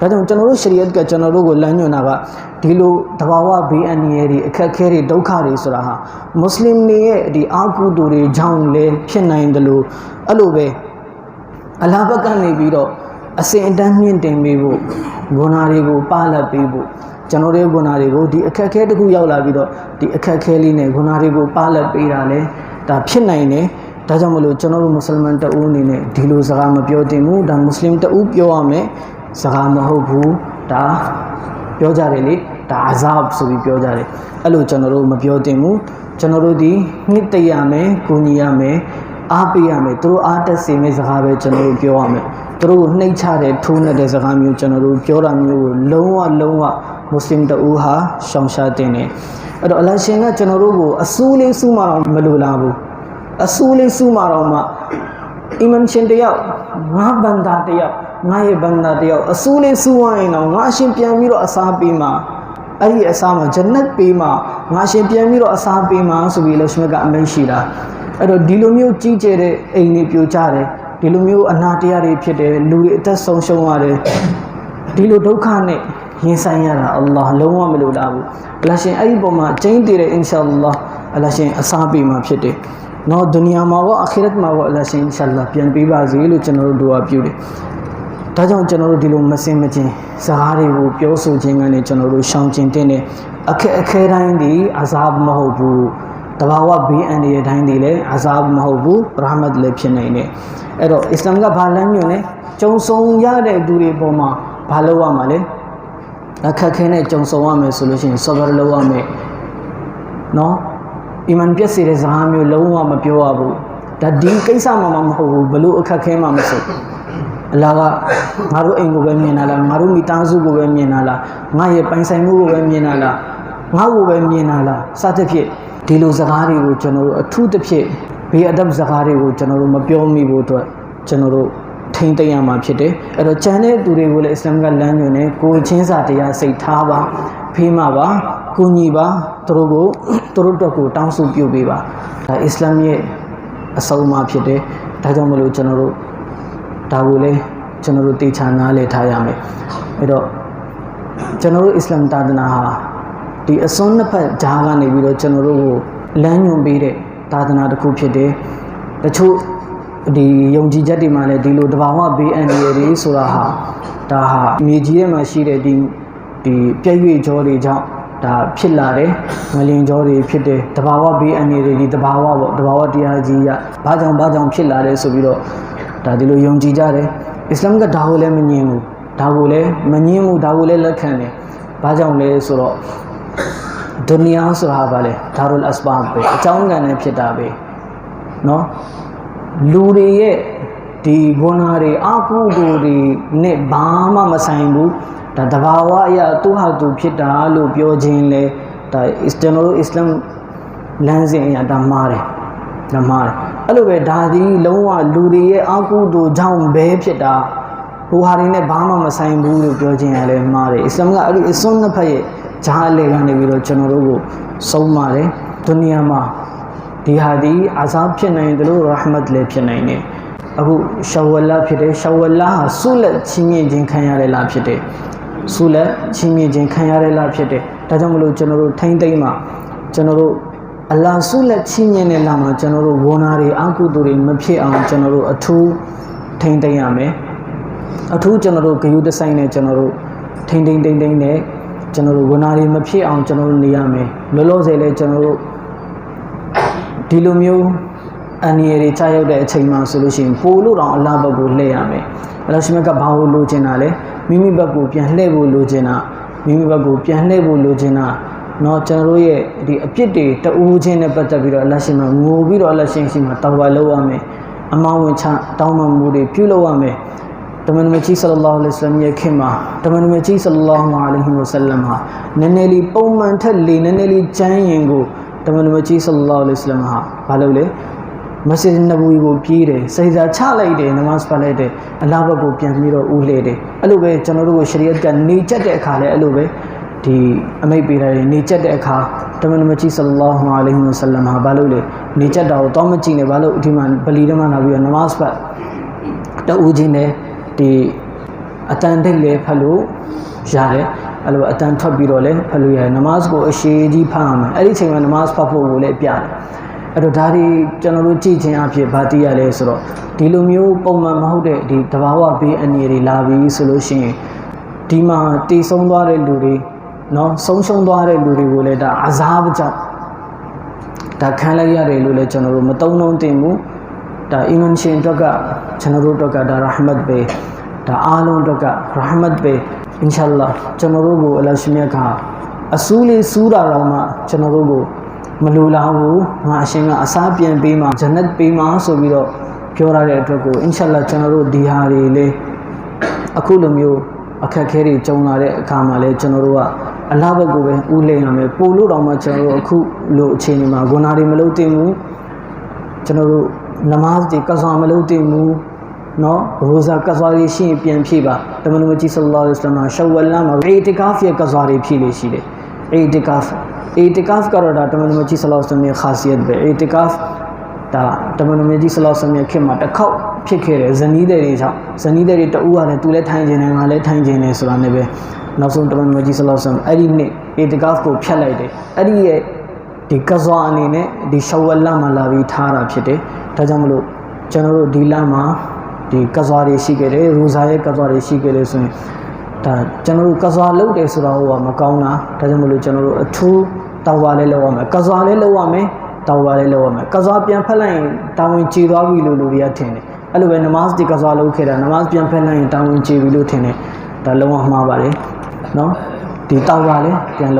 ဒါကြောင့်ကျွန်တော်တို့ရှရီယတ်ကကျွန်တော်တို့ကိုလမ်းညွှန်တာကဒီလိုတဘာဝဘေးအန္တရာယ်တွေအခက်အခဲတွေဒုက္ခတွေဆိုတာဟာမွတ်စလင်တွေရဲ့ဒီအာကုတူတွေကြောင့်လည်းဖြစ်နိုင်တယ်လို့အဲ့လိုပဲအလားဘက်ကနေပြီးတော့အစဉ်အတန်းမြင့်တင်ပေးဖို့ဂုဏတွေကိုပါလတ်ပေးဖို့ကျွန်တော်တို့ဂုဏတွေကိုဒီအခက်အခဲတစ်ခုရောက်လာပြီးတော့ဒီအခက်အခဲလေးနဲ့ဂုဏတွေကိုပါလတ်ပေးတာလဲဒါဖြစ်နိုင်တယ်ဒါကြောင့်မလို့ကျွန်တော်တို့မွတ်စလမန်တအူးအနေနဲ့ဒီလိုစကားမပြောတင်ဘူးဒါမွတ်စလင်တအူးပြောရမယ် စကားမဟုတ်ဘူးဒါပြောကြတယ်လေဒါအဇပ်ဆိုပြီးပြောကြတယ်အဲ့လိုကျွန်တော်တို့မပြောတင်ဘူးကျွန်တော်တို့ဒီနှစ်တရမယ်ကိုညီရမယ်အားပေးရမယ်သူတို့အားတက်စေမယ့်စကားပဲကျွန်တော်တို့ပြောရမယ်သူတို့ကိုနှိမ့်ချတဲ့ထိုးနှက်တဲ့စကားမျိုးကျွန်တော်တို့ပြောတာမျိုးကိုလုံးဝလုံးဝမွတ်စလင်တအူးဟာရှောင်ရှားတင်တယ်အဲ့တော့အလရှင်ကကျွန်တော်တို့ကိုအစူးလေးစူးမှတော့မလိုလားဘူးအစူးလေးစူးမှတော့မှအီမန်ရှင်တယောက်ငါဘန္တာတယောက် ငါရဲ့ဘန္တာတယောက်အစူးလေးစူးဝိုင်းတော့ငါအရှင်ပြန်ပြီးတော့အစားပေးမှာအဲ့ဒီအစားမှာဂျနတ်ပေးမှာငါရှင်ပြန်ပြီးတော့အစားပေးမှာဆိုပြီးလို့ရှင်ကအမိန့်ရှိတာအဲ့တော့ဒီလိုမျိုးကြီးကျယ်တဲ့အိမ်တွေပြိုကျတယ်ဒီလိုမျိုးအနာတရားတွေဖြစ်တယ်လူတွေအသက်ဆုံးရှုံးရတယ်ဒီလိုဒုက္ခနဲ့ရင်ဆိုင်ရတာအလ္လာဟ်လုံးဝမလိုလားဘူးအလ္လာဟ်ရှင်အဲ့ဒီပုံမှာကျင်းတည်တဲ့အင်ရှာအလ္လာဟ်အလ္လာဟ်ရှင်အစားပေးမှာဖြစ်တယ်နော်ဒုနီယာမှာရောအခီရတ်မှာရောအလ္လာဟ်ရှင်အင်ရှာအလ္လာဟ်ပြန်ပေးပါစေလို့ကျွန်တော်တို့ဒူအာပြုတယ် ဒါကြောင့်ကျွန်တော်တို့ဒီလိုမစင်မချင်းစကားတွေကိုပြောဆိုခြင်းကနေကျွန်တော်တို့ရှောင်ကျင်တဲ့အခက်အခဲတိုင်းဒီအဇာဘ်မဟုတ်ဘူးတဘာဝဘေးအန္တရာယ်တိုင်းဒီလည်းအဇာဘ်မဟုတ်ဘူးရာမတ်လည်းဖြစ်နိုင်တယ်အဲ့တော့အစ္စလာမ်ကဘာလမ်းညွှန်လဲကြုံဆုံရတဲ့သူတွေပေါ်မှာဘာလုပ်ရမှာလဲအခက်ခဲနဲ့ကြုံဆုံရမယ်ဆိုလို့ရှိရင်ဆောဘရလုပ်ရမယ်နော်အီမန်ပြည့်စေတဲ့ဇာတ်မျိုးလုံးဝမပြောရဘူးဒါဒီကိစ္စမှမဟုတ်ဘူးဘလို့အခက်ခဲမှမဆို အလာကငါတို့အိမ်ကိုပဲမြင်လာလားငါတို့မိသားစုကိုပဲမြင်လာလားငါရဲ့ပိုင်ဆိုင်မှုကိုပဲမြင်လာလားငါ့ကိုပဲမြင်လာလားစသဖြင့်ဒီလိုစကားတွေကိုကျွန်တော်တို့အထူးသဖြင့်ဘေးအဒပ်စကားတွေကိုကျွန်တော်တို့မပြောမိဖို့အတွက်ကျွန်တော်တို့ထိမ့်သိမ်းရမှာဖြစ်တယ်အဲ့တော့ကျန်တဲ့သူတွေကိုလည်းအစ္စလာမ်ကလမ်းညွှန်တယ်ကိုချင်းစာတရားစိတ်ထားပါဖေးမှာပါကိုညီပါသူတို့ကိုသူတို့အတွက်ကိုတောင်းဆိုပြုပေးပါဒါအစ္စလာမ်ရဲ့အဆုံးအမဖြစ်တယ်ဒါကြောင့်မလို့ကျွန်တော်တို့ ဒါကိုလည်းကျွန်တော်တို့တေချာနားလည်ထားရမယ်အဲ့တော့ကျွန်တော်တို့အစ္စလာမ်သာသနာဟာဒီအစွန်းနှစ်ဖက်ဂျားကနေပြီးတော့ကျွန်တော်တို့ကိုလမ်းညွှန်ပေးတဲ့သာသနာတစ်ခုဖြစ်တယ်တချို့ဒီယုံကြည်ချက်တွေမှာလည်းဒီလိုတဘာဝဘေးအန္တရာယ်တွေဆိုတာဟာဒါဟာမြေကြီးထဲမှာရှိတဲ့ဒီဒီပြည့်ရွေ့ကြောတွေကြောင့်ဒါဖြစ်လာတယ်ငလင်ကြောတွေဖြစ်တယ်တဘာဝဘေးအန္တရာယ်တွေဒီတဘာဝပေါ့တဘာဝတရားကြီးရဘာကြောင့်ဘာကြောင့်ဖြစ်လာတယ်ဆိုပြီးတော့ ဒါဒီလိုယုံကြည်ကြတယ်အစ္စလာမ်ကဒါကိုလည်းမငြင်းဘူးဒါကိုလည်းမငြင်းဘူးဒါကိုလည်းလက်ခံတယ်ဘာကြောင့်လဲဆိုတော့ဒုနီယာဆိုတာဘာလဲဒါရုလ်အစဘာပဲအကြောင်းကံနဲ့ဖြစ်တာပဲနော်လူတွေရဲ့ဒီဂုဏတွေအကုသိုလ်တွေနဲ့ဘာမှမဆိုင်ဘူးဒါတဘာဝအရာသူဟာသူဖြစ်တာလို့ပြောခြင်းလဲဒါကျွန်တော်တို့အစ္စလာမ်လမ်းစဉ်အရာဒါမှားတယ်ဒါမှားတယ် အဲ့လိုပဲဒါဒီလုံးဝလူတွေရဲ့အကုသိုလ်ကြောင့်ပဲဖြစ်တာဟိုဟာတွေနဲ့ဘာမှမဆိုင်ဘူးလို့ပြောခြင်းရလဲမှားတယ်အစ္စလာမ်ကအဲ့ဒီအစွန်းနှစ်ဖက်ရဲ့ဂျားလေကနေပြီးတော့ကျွန်တော်တို့ကိုဆုံးပါတယ်ဒုနီယာမှာဒီဟာဒီအဇာဖြစ်နိုင်တယ်လို့ရဟမတ်လည်းဖြစ်နိုင်တယ်အခုရှဝလာဖြစ်တယ်ရှဝလာဟာဆုလက်ချင်းမြင့်ခြင်းခံရတဲ့လားဖြစ်တယ်ဆုလက်ချင်းမြင့်ခြင်းခံရတဲ့လားဖြစ်တယ်ဒါကြောင့်မလို့ကျွန်တော်တို့ထိမ့်သိမ့်မှာကျွန်တော်တို့ အလာဆုလက်ချင်းမြင့်တဲ့လားမှာကျွန်တော်တို့ဝနာတွေအကုသိုလ်တွေမဖြစ်အောင်ကျွန်တော်တို့အထူးထိမ့်သိမ့်ရမယ်အထူးကျွန်တော်တို့ဂယုတဆိုင်နဲ့ကျွန်တော်တို့ထိမ့်သိမ့်တိမ့်တိမ့်နဲ့ကျွန်တော်တို့ဝနာတွေမဖြစ်အောင်ကျွန်တော်တို့နေရမယ်လောလောဆယ်လဲကျွန်တော်တို့ဒီလိုမျိုးအန်ရီတွေချရောက်တဲ့အချိန်မှာဆိုလို့ရှိရင်ပို့လို့တော့အလားဘက်ကိုလှည့်ရမယ်အလရှိမကဘာလို့လိုချင်တာလဲမိမိဘက်ကိုပြန်လှည့်ဖို့လိုချင်တာမိမိဘက်ကိုပြန်လှည့်ဖို့လိုချင်တာ เนาะကျွန်တော်တို့ရဲ့ဒီအပြစ်တွေတူးချင်းနဲ့ပတ်သက်ပြီးတော့အလရှိမငိုပြီးတော့အလရှိရှိမှာတောင်းပါလုပ်ရမယ်အမောင်းဝင်ချတောင်းပန်မှုတွေပြုလုပ်ရမယ်တမန်တော်ကြီးဆလလောလ္လဟ်အလိုင်းရဲ့ခင်မှာတမန်တော်ကြီးဆလလောလ္လဟ်အလိုင်းဝဆလမ်ဟာနည်းနည်းလေးပုံမှန်ထက်လေနည်းနည်းလေးကျမ်းရင်ကိုတမန်တော်ကြီးဆလလောလ္လဟ်အလိုင်းဟာဘာလုပ်လဲမစဂျ်နဘူကိုပြေးတယ်စိတ်သာချလိုက်တယ်နမတ်ဖတ်လိုက်တယ်အလားဘက်ကိုပြန်ပြီးတော့ဦးလှည့်တယ်အဲ့လိုပဲကျွန်တော်တို့ကိုရှရီယတ်ကနေချက်တဲ့အခါလဲအဲ့လိုပဲ ဒီအမိတ်ပေးတယ်နေချက်တဲ့အခါတမန်တော်ကြီးဆလလောလ္လဟ်အလိုင်းဝဆလမ်ဟာဘာလုပ်လဲနေချက်တာကိုတောင်းမကြည့်နဲ့ဘာလို့ဒီမှာဗလီထဲမှာလာပြီးတော့နမတ်ဖတ်တူးချင်းနဲ့ဒီအတန်တိတ်လည်းဖတ်လို့ရတယ်အဲ့လိုအတန်ထွက်ပြီးတော့လည်းဖတ်လို့ရတယ်နမတ်ကိုအရှိကြီးဖတ်ရမယ်အဲ့ဒီအချိန်မှာနမတ်ဖတ်ဖို့ကိုလည်းပြတယ်အဲ့တော့ဒါဒီကျွန်တော်တို့ကြည့်ခြင်းအဖြစ်ဗာတိရလဲဆိုတော့ဒီလိုမျိုးပုံမှန်မဟုတ်တဲ့ဒီတဘာဝဘေးအနေတွေလာပြီးဆိုလို့ရှိရင်ဒီမှာတည်ဆုံးသွားတဲ့လူတွေ နော်ဆုံးရှုံးသွားတဲ့လူတွေကိုလည်းဒါအဇာဘကြောင့်ဒါခံလိုက်ရတယ်လို့လည်းကျွန်တော်တို့မတုံ့လုံးတင်ဘူးဒါအီမန်ရှင်အတွက်ကကျွန်တော်တို့အတွက်ကဒါရဟမတ်ပဲဒါအားလုံးအတွက်ကရဟမတ်ပဲအင်ရှာအလ္လာဟ်ကျွန်တော်တို့ကိုအလ္လာဟ်ရှင်မြတ်ကအဆူးလေးစူးတာတော့မှကျွန်တော်တို့ကိုမလိုလားဘူးငါအရှင်ကအစားပြန်ပေးမှာဂျန်နတ်ပေးမှာဆိုပြီးတော့ပြောရတဲ့အတွက်ကိုအင်ရှာအလ္လာဟ်ကျွန်တော်တို့ဒီဟာတွေလေးအခုလိုမျိုးအခက်အခဲတွေကြုံလာတဲ့အခါမှာလဲကျွန်တော်တို့က အလားဘက်ကိုပဲဦးလိမ်ရမယ်ပို့လို့တော့မှကျွန်တော်တို့အခုလိုအခြေအနေမှာဂုဏတွေမလုပ်တင်ဘူးကျွန်တော်တို့နမတ်တွေကဆွာမလုပ်တင်ဘူးနော်ရိုဇာကဆွာလေးရှိရင်ပြန်ဖြည့်ပါတမန်တော်ကြီးဆလ္လာလဟ်အလိုင်းဝါဆလမ်ရှဝလမှာအေတီကာဖ်ရဲ့ကဆွာတွေဖြည့်လို့ရှိတယ်အေတီကာဖ်အေတီကာဖ်ကတော့ဒါတမန်တော်ကြီးဆလ္လာလဟ်အလိုင်းဝါဆလမ်ရဲ့ခါစီယတ်ပဲအေတီကာဖ်ဒါတမန်တော်ကြီးဆလ္လာလဟ်အလိုင်းဝါဆလမ်ရဲ့ခင်မှာတစ်ခေါက်ဖြစ်ခဲ့တယ်ဇနီးတဲ့တွေကြောင့်ဇနီးတဲ့တွေတူအားနဲ့သူလည်းထိုင်ခြင်းနဲ့ငါလည်းထိုင်ခြင်းနဲ့ဆိုတာနဲ့ပဲနောက်ဆုံးတမန်တော်ကြီးဆလ္လာလဟ်အလိုင်းဝါဆလမ်အဲ့ဒီနေ့အေတီကာဖ်ကိုဖျက်လိုက်တယ်အဲ့ဒီရဲ့ဒီကဇွာအနေနဲ့ဒီရှဝလမှာလာပြီးထားတာဖြစ်တယ်။ဒါကြောင့်မလို့ကျွန်တော်တို့ဒီလမှာဒီကဇွာတွေရှိခဲ့တယ်ရူဇာရဲ့ကဇွာတွေရှိခဲ့တယ်ဆိုရင်ဒါကျွန်တော်တို့ကဇွာလုပ်တယ်ဆိုတော့ဟိုကမကောင်းတာဒါကြောင့်မလို့ကျွန်တော်တို့အထူးတောက်ဝါလေးလုပ်ရမယ်ကဇွာလေးလုပ်ရမယ်တောက်ဝါလေးလုပ်ရမယ်ကဇွာပြန်ဖက်လိုက်ရင်တာဝန်ကျေသွားပြီလို့လူတွေကထင်တယ်အဲ့လိုပဲနမတ်ဒီကဇွာလုပ်ခဲ့တာနမတ်ပြန်ဖက်လိုက်ရင်တာဝန်ကျေပြီလို့ထင်တယ် ဒါလုံးဝမှားပါတယ်နော်ဒီတောက်ဝါလေးပြန်လုပ်